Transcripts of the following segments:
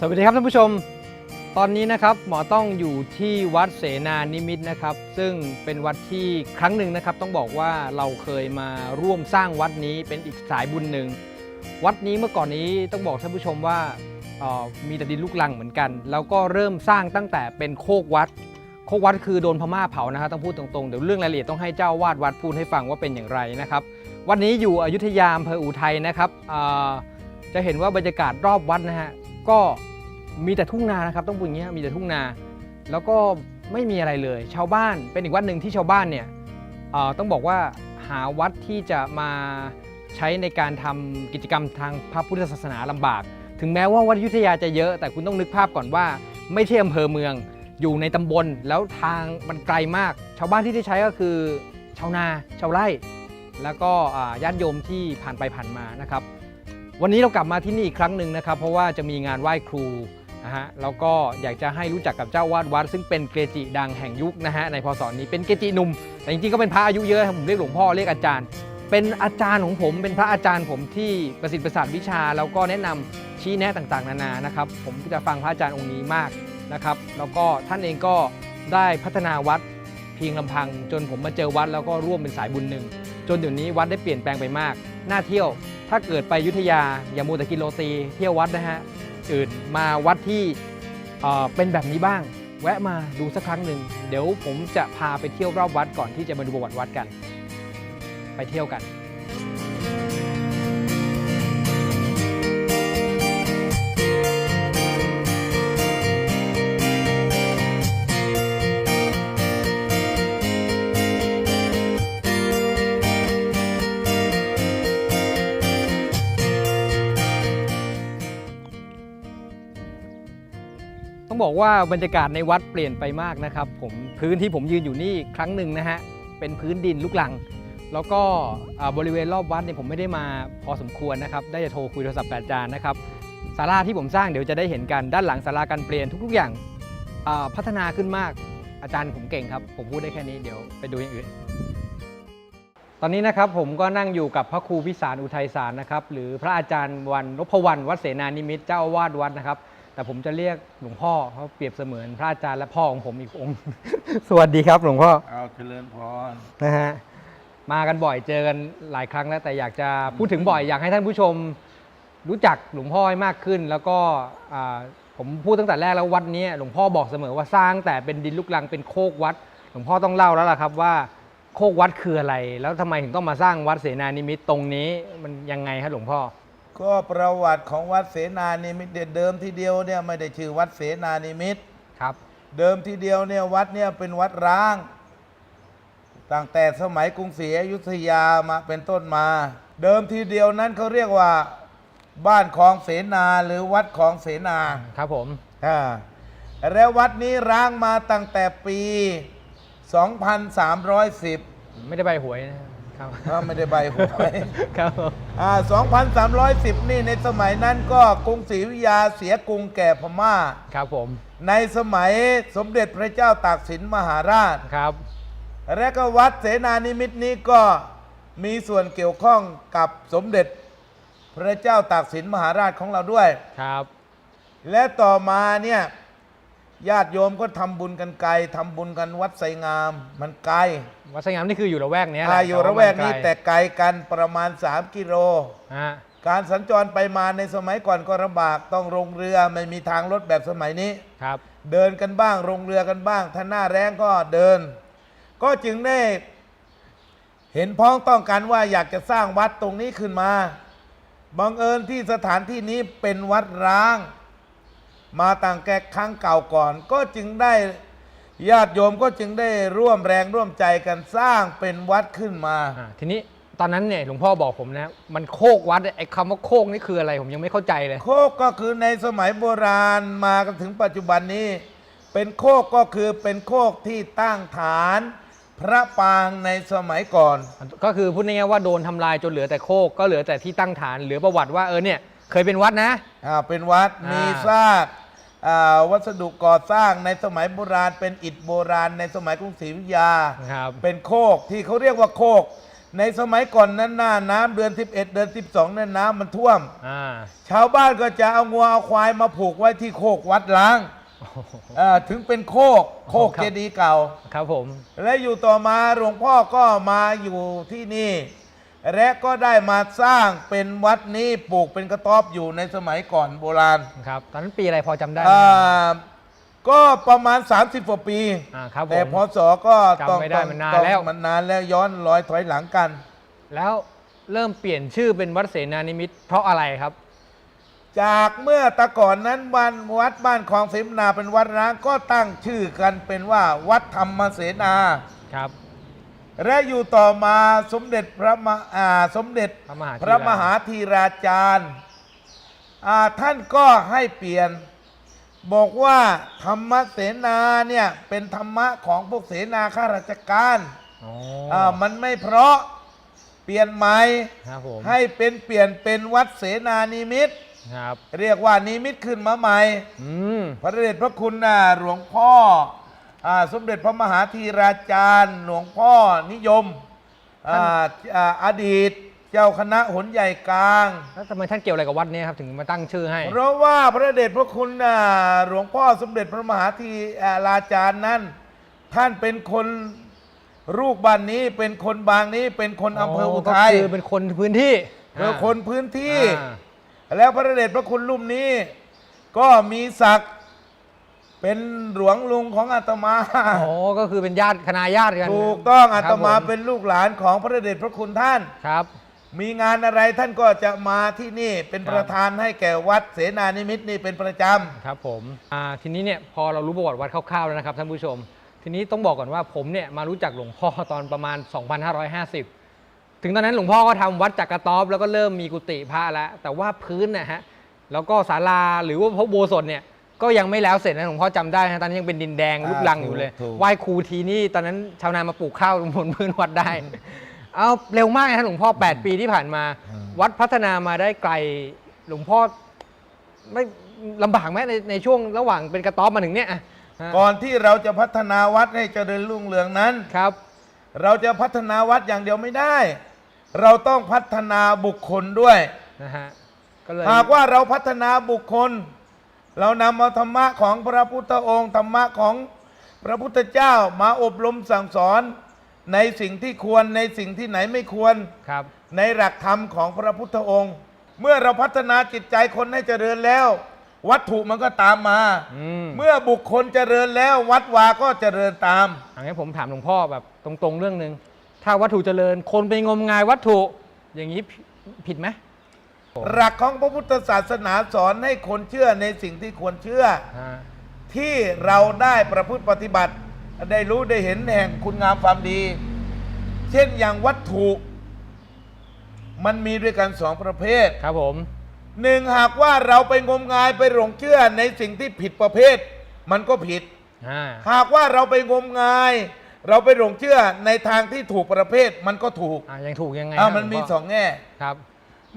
สวัสดีครับท่านผู้ชม ตอนนี้นะครับหมอต้องอยู่ที่วัดเสนานิมิตนะครับ ซึ่งเป็นวัดที่ครั้งหนึ่งนะครับ ต้องบอกว่าเราเคยมาร่วมสร้างวัดนี้เป็นอีกสายบุญหนึ่งวัดนี้เมื่อก่อนนี้ต้องบอกท่านผู้ชมว่าออมีแต่ดินลูกลังเหมือนกัน แล้วก็เริ่มสร้างตั้งแต่เป็นโคกวัด โคกวัดคือโดนพม่าเผานะครับต้องพูดตรงๆเดี๋ยวเรื่องรายละเอียดต้องให้เจ้าวาดวัดพูดให้ฟังว่าเป็นอย่างไรนะครับวันนี้อยู่อยุธยาอำเภออุทัยนะครับจะเห็นว่าบรรยากาศรอบวัดนะฮะก็ มีแต่ทุ่งนานะครับต้องพูดอย่างนี้ยมีแต่ทุ่งนา แล้วก็ไม่มีอะไรเลย ชาวบ้านเป็นอีกวัดหนึ่งที่ชาวบ้านเนี่ยต้องบอกว่าหาวัดที่จะมาใช้ในการทำกิจกรรมทางพระพุทธศาสนาลำบาก ถึงแม้ว่าวัดยุทธยาจะเยอะ แต่คุณต้องนึกภาพก่อนว่า ไม่ใช่อำเภอเมืองอยู่ในตำบลแล้วทางมันไกลมาก ชาวบ้านที่ได้ใช้ก็คือ ชาวนา ชาวไร่ แล้วก็ญาติโยมที่ผ่านไปผ่านมานะครับ วันนี้เรากลับมาที่นี่อีกครั้งหนึ่งนะครับ เพราะว่าจะมีงานไหว้ครู นะฮะแล้วก็อยากจะให้รู้จักกับเจ้าวาดวัด ซึ่งเป็นเกจิดังแห่งยุคนะฮะในพศนี้เป็นเกจิหนุ่มแต่จริงๆก็เป็นพระอายุเยอะผมเรียกหลวงพ่อเรียกอาจารย์ เป็นอาจารย์ของผม เป็นพระอาจารย์ผมที่ประสิทธิ์ประสาทวิชา แล้วก็แนะนำชี้แนะต่างๆ นานานะครับผมจะฟังพระอาจารย์องค์นี้มากนะครับแล้วก็ท่านเองก็ได้พัฒนาวัดเพียงลำพัง จนผมมาเจอวัดแล้วก็ร่วมเป็นสายบุญหนึ่งจนเดี๋ยวนี้วัดได้เปลี่ยนแปลงไปมากน่าเที่ยวถ้าเกิดไปยุทธยาอย่ามัวแต่กินโรตีเที่ยววัดนะฮะ อื่นมาวัดที่เป็นแบบนี้บ้าง แวะมาดูสักครั้งหนึ่งเดี๋ยวผมจะพาไปเที่ยวรอบวัดก่อนที่จะมาดูประวัติวัดกัน ไปเที่ยวกัน ต้องบอกว่าบรรยากาศในวัดเปลี่ยนไปมากนะครับผมพื้นที่ผมยืนอยู่นี่ครั้งหนึ่งนะฮะเป็นพื้นดินลูกลัง แล้วก็บริเวณรอบวัดเนี่ยผมไม่ได้มาพอสมควรนะครับ ได้จะโทรคุยโทรศัพท์กับอาจารย์นะครับศาลาที่ผมสร้างเดี๋ยวจะได้เห็นกันด้านหลังศาลาการเปลี่ยนทุกๆอย่างพัฒนาขึ้นมากอาจารย์ผมเก่งครับ ผมพูดได้แค่นี้เดี๋ยวไปดูอย่างอื่น ตอนนี้นะครับผมก็นั่งอยู่กับพระครูพิสารอุทัยสารนะครับ หรือพระอาจารย์วันนพวรรณวัดเสนานิมิตเจ้าอาวาสวัดนะครับ แต่ผมจะเรียกหลวงพ่อเพราะเปรียบเสมือนพระอาจารย์และพ่อของผมอีกองค์ สวัสดีครับหลวงพ่อเอาเจริญพรนะฮะมากันบ่อยเจอกันหลายครั้งแล้วแต่อยากจะพูดถึงบ่อยอยากให้ท่านผู้ชมรู้จักหลวงพ่อให้มากขึ้น แล้วก็อ่าผมพูดตั้งแต่แรกแล้ววัดนี้หลวงพ่อบอกเสมอว่าสร้างแต่เป็นดินลูกลังเป็นโคกวัด หลวงพ่อต้องเล่าแล้วล่ะครับว่าโคกวัดคืออะไร แล้วทำไมถึงต้องมาสร้างวัดเสนานิมิตรตรงนี้มันยังไงครับหลวงพ่อ ก็ประวัติของวัดเสนานิมิตเนี่ยเดิมทีเดียวเนี่ยไม่ได้ชื่อวัดเสนานิมิต ครับ เดิมทีเดียวเนี่ยวัดเนี่ยเป็นวัดร้าง ตั้งแต่สมัยกรุงศรีอยุธยามาเป็นต้นมา เดิมทีเดียวนั้นเขาเรียกว่า บ้านของเสนาหรือวัดของเสนาครับผมอ่าแล้ววัดนี้ร้างมาตั้งแต่ปี 2310 ไม่ได้ใบหวยนะครับ อ่าไม่ได้ใบหวยครับผมอ่า2,310 นี่ในสมัยนั้นก็กรุงศรีอยุธยาเสียกรุงแก่พม่า ครับผม ในสมัยสมเด็จพระเจ้าตากสินมหาราช ครับ และก็วัดเสนานิมิตนี้ก็มีส่วนเกี่ยวข้องกับสมเด็จพระเจ้าตากสินมหาราชของเราด้วย ครับ และต่อมาเนี่ย ญาติโยมก็ทำบุญกันไกลทำบุญกันวัดไสงาม มันไกล วัดสยามนี่คืออยู่ละแวกเนี้ยหอาละอยู่ระแวกนี้แต่ว่าไกลกันประมาณ 3 กิโลมันไกลฮะการสัญจรไปมาในสมัยก่อนก็ลำบากต้องลงเรือไม่มีทางรถแบบสมัยนี้ครับ เดินกันบ้างลงเรือกันบ้าง ถ้าหน้าแรงก็เดิน ก็จึงได้เห็นพ้องต้องกันว่าอยากจะสร้างวัดตรงนี้ขึ้นมาบังเอิญที่สถานที่นี้เป็นวัดร้าง มาต่างแก่ครั้งเก่าก่อน ก็จึงได้ญาติโยมก็จึงได้ร่วมแรงร่วมใจกันสร้างเป็นวัดขึ้นมา อ่าทีนี้ตอนนั้นเนี่ยหลวงพ่อบอกผมนะมันโคกวัดไอ้คำว่าโคกนี่คืออะไรผมยังไม่เข้าใจเลย โคกก็คือในสมัยโบราณมากันถึงปัจจุบันนี้ เป็นโคกก็คือเป็นโคกที่ตั้งฐาน พระปางในสมัยก่อน ก็คือพูดง่ายๆว่าโดนทำลายจนเหลือแต่โคกก็เหลือแต่ที่ตั้งฐานเหลือประวัติว่าเออเนี่ย เคยเป็นวัดนะ อ่าเป็นวัดอ่ามี มีซากอ่าวัสดุก่อสร้างในสมัยโบราณ เป็นอิฐโบราณในสมัยกรุงศรีอยุธยา ครับ เป็นโคกที่เขาเรียกว่าโคก ในสมัยก่อนนั้นหน้าน้ำเดือน 11 เดือน 12เนี่ยน้ำมันท่วม อ่า ชาวบ้านก็จะเอางัวเอาควายมาผูกไว้ที่โคกวัดล้างโอ้โหเอ่อถึงเป็นโคกโคกครับ เจดีย์เก่า ครับผม และอยู่ต่อมาหลวงพ่อก็มาอยู่ที่นี่ และก็ได้มาสร้างเป็นวัดนี้ปลูกเป็นกระต๊อบอยู่ในสมัยก่อนโบราณครับตอนนั้นปีอะไรพอจำได้ไหม อ่าก็ประมาณ 30กว่าปีอ่าครับผมแต่พศก็จำต้องไม่ได้ต้องมันนานต้องแล้ว มันนานแล้วย้อนร้อยถอยหลังกัน แล้วเริ่มเปลี่ยนชื่อเป็นวัดเสนานิมิตรเพราะอะไรครับ จากเมื่อแตะก่อนนั้นวันวัดบ้านคลองเสมนาเป็นวัดร้างก็ตั้งชื่อกันเป็นว่าวัดธรรมเสนา ครับ และอยู่ต่อมาสมเด็จพระมหาสมเด็จพระมหาธีรา พระมหาธีราจารย์อ่าท่านก็ให้เปลี่ยน บอกว่าธรรมเสนาเนี่ยเป็นธรรมะของพวกเสนาข้าราชการอ๋ออ่ามันไม่เพราะเปลี่ยนใหม่ครับผมให้เป็นเปลี่ยนเป็นวัดเสนานิมิตรครับ เรียกว่านิมิตขึ้นมาใหม่ อืมพระเดชพระคุณนะหลวงพ่อ อาสมเด็จพระมหาธีราจารย์หลวงพ่อนิยมอ่าอ่าอดีตเจ้าคณะหนใหญ่กลาง แล้วทำไมท่านเกี่ยวอะไรกับวัดนี้ครับถึงมาตั้งชื่อให้ เพราะว่าพระเดชพระคุณนะหลวงพ่อสมเด็จพระมหาธีราจารย์นั้น ท่านเป็นคนรูปบ้านนี้เป็นคนบางนี้เป็นคนอำเภออุทัยก็คือเป็นคนพื้นที่เป็นคนพื้นที่ อ่า แล้วพระเดชพระคุณรูปนี้ ก็มีศักดิ์ เป็นหลวงลุงของอาตมาอ๋อก็คือเป็นญาติคณะญาติกันถูกต้องอาตมาครับผเป็นลูกหลานของพระเดชพระคุณท่าน ครับ มีงานอะไรท่านก็จะมาที่นี่เป็นครับ ประธานให้แก่วัดเสนานิมิตนี่เป็นประจครับผมอ่าทีนี้เนี่ยพอเรารู้ประวัติวัดคร่าวๆแล้วนะครับท่านผู้ชม ทีนี้ต้องบอกก่อนว่าผมเนี่ยมารู้จักหลวงพ่อตอนประมาณ 2550 ถึงตอนนั้นหลวงพ่อก็ทำวัดจักรตอบแล้วก็เริ่มมีกุฏิพระแล้วแต่ว่าพื้นนะฮะแล้วก็ศาลาหรือว่าพระอุโบสถเนี่ย ก็ยังไม่แล้วเสร็จนะหลวงพ่อจำได้นะตอนนั้นยังเป็นดินแดงลูกลังอยู่เลยไหว้ครูทีนี่ตอนนั้นชาวนามาปลูกข้าวบนพื้นวัดได้ เอาเร็วมากนะฮะหลวงพ่อ 8 ปีที่ผ่านมา วัดพัฒนามาได้ไกลหลวงพ่อไม่ลำบากไหมในในช่วงระหว่างเป็นกระต๊อบมาถึงเนี่ยอะฮะำก่อนที่เราจะพัฒนาวัดให้เจริญรุ่งเรืองนั้น ครับ เราจะพัฒนาวัดอย่างเดียวไม่ได้ เราต้องพัฒนาบุคคลด้วย นะฮะก็เลยหากว่าเราพัฒนาบุคคล เรานำเอาธรรมะของพระพุทธองค์ธรรมะของพระพุทธเจ้ามาอบรมสั่งสอนในสิ่งที่ควรในสิ่งที่ไหนไม่ควรครับ ในหลักธรรมของพระพุทธองค์ เมื่อเราพัฒนาจิตใจคนให้เจริญแล้ว วัตถุมันก็ตามมา อืม เมื่อบุคคลเจริญแล้ววัดวาก็เจริญตาม อันนี้ผมถามหลวงพ่อแบบตรงๆเรื่องหนึ่งถ้าวัตถุเจริญ คนไปงมงายวัตถุอย่างนี้ผิผิดไหม หลักของพระพุทธศาสนาสอนให้คนเชื่อในสิ่งที่ควรเชื่อ ฮะที่เราได้ประพฤติปฏิบัติ ได้รู้ได้เห็นแห่งคุณงามความดี เช่นอย่างวัตถุ มันมีด้วยกันสองประเภทครับผม หนึ่งหากว่าเราไปงมงายไปหลงเชื่อในสิ่งที่ผิดประเภท มันก็ผิด อ่า หากว่าเราไปงมงาย เราไปหลงเชื่อในทางที่ถูกประเภท มันก็ถูกอ่ายังถูกยังไงอ่าครับมันมีหลวพ่สองแง่ ครับ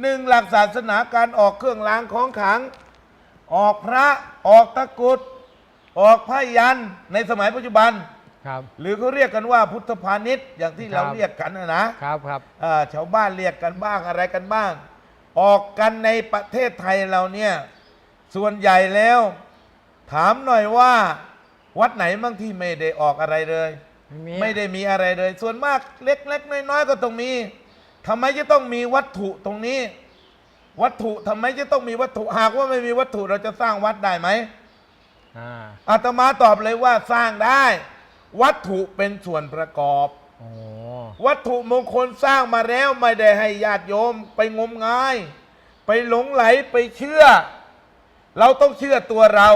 หนึ่งหลักศาสนาการออกเครื่องรางของขลัง ออกพระออกตะกรุด ออกพยันในสมัยปัจจุบัน ครับ หรือเขาเรียกกันว่าพุทธพาณิชย์อย่างที่ครับเราเรียกกันนะนะครับครับอ่าชาวบ้านเรียกกันบ้างอะไรกันบ้าง ออกกันในประเทศไทยเราเนี่ยส่วนใหญ่แล้ว ถามหน่อยว่า วัดไหนบางที่ไม่ได้ออกอะไรเลยไม่มีไม่ได้มีอะไรเลย ส่วนมากเล็ก ๆ น้อยๆก็ต้องมี ทำไมจะต้องมีวัตถุตรงนี้ วัตถุทำไมจะต้องมีวัตถุ หากว่าไม่มีวัตถุเราจะสร้างวัดได้ไหมอ่าอาตมาตอบเลยว่าสร้างได้ วัตถุเป็นส่วนประกอบ โอ้วัตถุมงคลสร้างมาแล้วไม่ได้ให้ญาติโยม ไปงมงาย ไปหลงไหลไปเชื่อ เราต้องเชื่อตัวเรา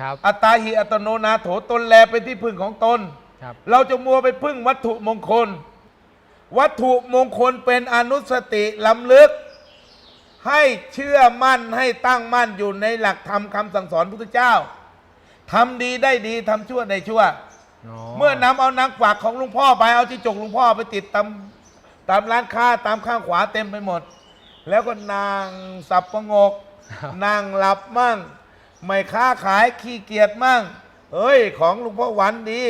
ครับอัตตาหิอัตโนนาโถตนแลเป็นที่พึ่งของตน ครับ เราจะมัวไปพึ่งวัตถุมงคล วัตถุมงคลเป็นอนุสติล้ำลึก ให้เชื่อมั่นให้ตั้งมั่นอยู่ในหลักธรรมคำสั่งสอนพุทธเจ้าทำดีได้ดีทำชั่วได้ชั่ว เมื่อนำเอานางฝากของหลุงพ่อไปเอาที่จกหลุงพ่อไปติดตามตามร้านค้าตามข้างขวาเต็มไปหมด แล้วก็นางสับประงกครับนางหลับมั่ง ไม่ค้าขายขี้เกียจมั่งเฮ้ย ของหลุงพ่อหวันดี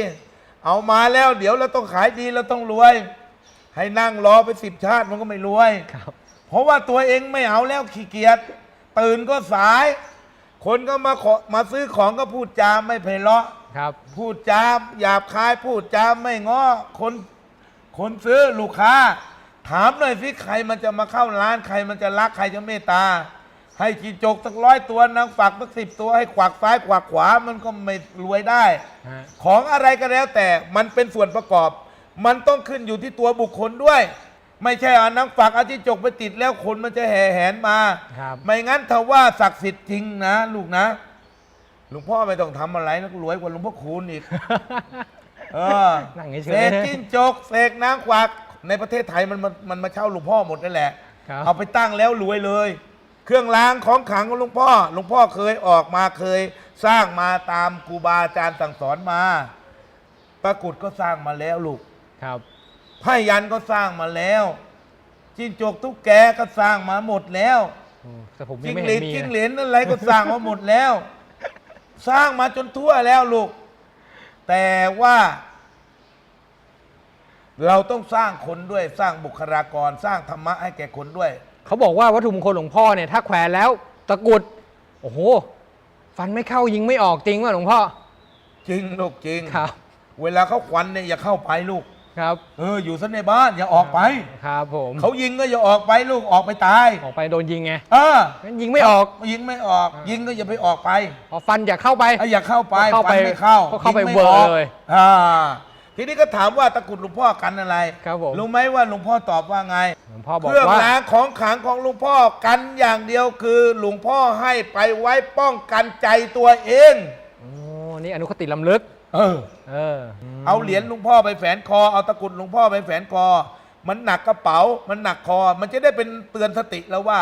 เอามาแล้วเดี๋ยวเราต้องขายดีเราต้องรวย ให้นั่งรอไปสิบชาติมันก็ไม่รวย ครับ เพราะว่าตัวเองไม่เอาแล้วขี้เกียจตื่นก็สาย คนก็มาขอมาซื้อของก็พูดจาไม่ไพเราะ ครับ พูดจาหยาบคายพูดจาไม่ง้อคนคนซื้อลูกค้า ถามหน่อยสิใครมันจะมาเข้าร้านใครมันจะรักใครจะเมตตา ให้จีจกสักร้อยตัวนางฝักสักสิบตัวให้ขวักซ้ายขวักขวามันก็ไม่รวยได้ ฮะ ของอะไรก็แล้วแต่มันเป็นส่วนประกอบ มันต้องขึ้นอยู่ที่ตัวบุคคลด้วย ไม่ใช่เอานังฝากเอาที่จกไปติดแล้วคนมันจะแห่แหนมา ครับ ไม่งั้นถ้าว่าศักดิ์สิทธิ์จริงนะ ลูกนะหลวงพ่อไม่ต้องทำอะไรนะรวยกว่าหลวงพ่อคูณอีก เออนั่งเฉยๆเสกจิ้นจกเสกนางกวักในประเทศไทยมันมันมันมาเช่าหลวงพ่อหมดนั่นแหละ ครับ เอาไปตั้งแล้วรวยเลย เครื่องรางของขลังของหลวงพ่อหลวงพ่อเคยออกมาเคย สร้างมาตามครูบาอาจารย์สั่งสอนมาปรากฏก็สร้างมาแล้วลูก ครับพยันก็สร้างมาแล้วจิ้งจกตุ๊กแกก็สร้างมาหมดแล้วโอ้แต่ผมยัจิ้งงไม่หรีเห็นดมีจิ้งเหเลยลนอะไรก็สร้างมาหมดแล้ว สร้างมาจนทั่วแล้วลูก แต่ว่า เราต้องสร้างคนด้วยสร้างบุคลากรสร้างธรรมะให้แก่คนด้วย เขาบอกว่าวัตถุมงคลหลวงพ่อเนี่ยถ้าแขวนแล้วตะกรุดโอ้โหฟันไม่เข้ายิงไม่ออกจริงป่ะหลวงพ่อ จริงลูกจริง ครับ เวลาเขาควันเนี่ยอย่าเข้าไปลูก ครับ เอออยู่ซะในบ้านอย่าออกไป ครับผมเขายิงก็อย่าออกไปลูกออกไปตาย ออกไปโดนยิงไงเอองั้นยิงไม่ออกยิงไม่ออก ยิงก็อย่าไปออกไปพอฟันอย่าเข้าไปถ้าอย่าเข้าไปเข้าไปฟันไม่เข้าก็เข้าไปยิงม่เวอร์กเลยอ่าทีนี้ก็ถามว่าตะกรุดหลวงพ่อกันอะไรครับผม รู้ไหมว่าหลวงพ่อตอบว่าไง หลวงพ่อบอกเครื่องว่ารางของขลังของหลวงพ่อกันอย่างเดียวคือหลวงพ่อให้ไปไว้ป้องกันใจตัวเอง โอ้ นี่อนุคติล้ำลึก เออ เออมเอาเหรียญหลวงพ่อไปแฝนคอ เอาตะกรุดหลวงพ่อไปแฝนคอ มันหนักกระเป๋า มันหนักคอ มันจะได้เป็นเตือนสติแล้วว่า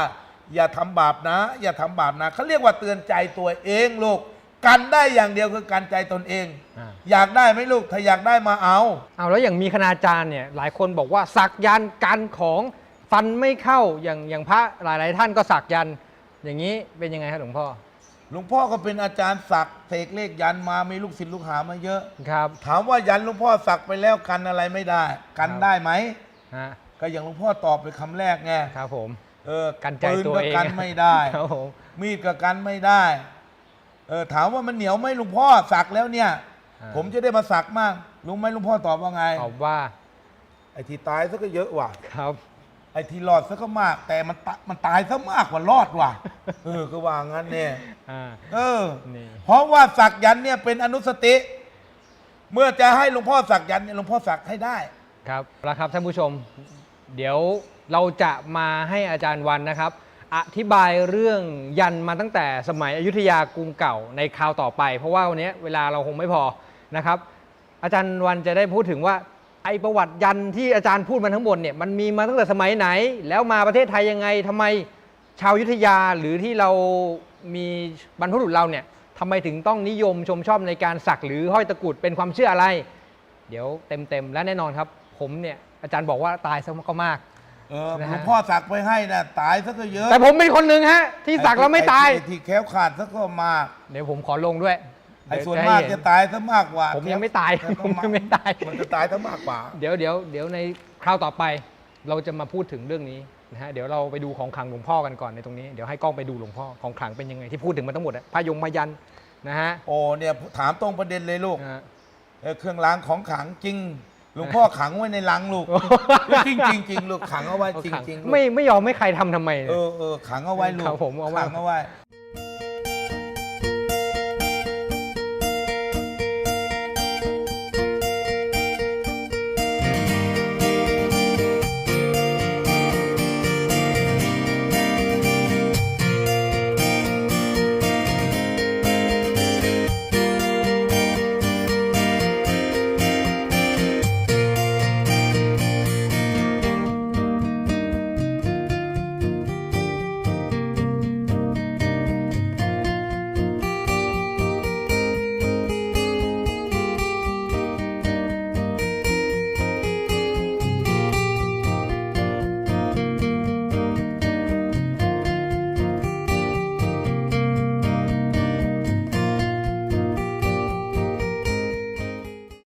อย่าทำบาปนะ อย่าทำบาปนะเขาเรียกว่าเตือนใจตัวเองลูก กันได้อย่างเดียวคือกันใจตนเอง อ่าอยากได้ไหมลูก ถ้าอยากได้มาเอา เอาแล้วอย่างมีคณาจารย์เนี่ยหลายคนบอกว่าสักยันต์กันของฟันไม่เข้าอย่างอย่างพระหลาย ๆ ท่านก็สักยันต์อย่างนี้เป็นยังไงครับหลวงพ่อ หลวงพ่อก็เป็นอาจารย์สักเสกเลขยันมามีลูกศิษย์ลูกหามาเยอะ ครับ ถามว่ายันหลวงพ่อสักไปแล้วกันอะไรไม่ได้ กันครับได้ไหมฮะ ก็อย่างหลวงพ่อตอบไปคำแรกไงครับผม เออกันใจปืนตัวก็เองกันไม่ได้ ครับผม มีดก็กันไม่ได้ เออถามว่ามันเหนียวไหมหลวงพ่อสักแล้วเนี่ย อ่า ผมจะได้มาสักมั่งรู้ไหมหลวงพ่อตอบว่าไงตอบว่า ไอ้ที่ตายซะก็เยอะว่ะ ครับ ไอ้ที่รอดซะก็มาก แต่มันตะมันตายซะมากกว่ารอดว่ะ เออก็ว่างั้นเนี่ย อ่า เออ นี่ เพราะว่าสักยันต์เนี่ยเป็นอนุสติ เมื่อจะให้หลวงพ่อสักยันต์เนี่ยหลวงพ่อสักให้ได้ ครับแล้วครับท่านผู้ชม เดี๋ยวเราจะมาให้อาจารย์วันนะครับ อธิบายเรื่องยันมาตั้งแต่สมัยอยุธยากรุงเก่าในคราวต่อไป เพราะว่าวันนี้เวลาเราคงไม่พอนะครับ อาจารย์วันจะได้พูดถึงว่า ไอประวัติยันที่อาจารย์พูดมาทั้งหมดเนี่ยมันมีมาตั้งแต่สมัยไหน แล้วมาประเทศไทยยังไงทำไมชาวอยุธยาหรือที่เรามีบรรพบุรุษเราเนี่ยทำไมถึงต้องนิยมชมชอบในการสักหรือห้อยตะกรุดเป็นความเชื่ออะไร เดี๋ยวเต็มๆและแน่นอนครับ ผมเนี่ยอาจารย์บอกว่าตายซะก็มากเออนะฮะหลวงพ่อสักไปให้นะตายซะก็เยอะแต่ผมเป็นคนหนึ่งฮะที่สักแล้วไม่ตายอ้ที่แคล้วขาดซะก็มากเดี๋ยวผมขอลงด้วย ไอ้เดี๋ยส่วนให้มากเห็จะตายซะมากกว่าผมยังไม่ตายแต่ก็ผมยังไม่ตายมันจะตายซะมากกว่า เดี๋ยวเดี๋ยวเดี๋ยวในคราวต่อไปเราจะมาพูดถึงเรื่องนี้นะฮะเดี๋ยวเราไปดูของขลังหลวงพ่อกันก่อนในตรงนี้เดี๋ยวให้กล้องไปดูหลวงพ่อของขลังเป็นยังไงที่พูดถึงมาทั้งหมดอะพายงมายันนะฮะโอ้เนี่ยถามตรงประเด็นเลยลูกนะฮะเออเครื่องรางของขลังจริงหลวงพ่อขังไว้ในลังลูกจริงจริงจริงลูกขังเอาไว้เอาจริงขังจริงไม่ไม่ยอมให้ใครทำทำไมเออเออขังเอาไว้ลูกครับผมเอาไว้ขังเอาไว้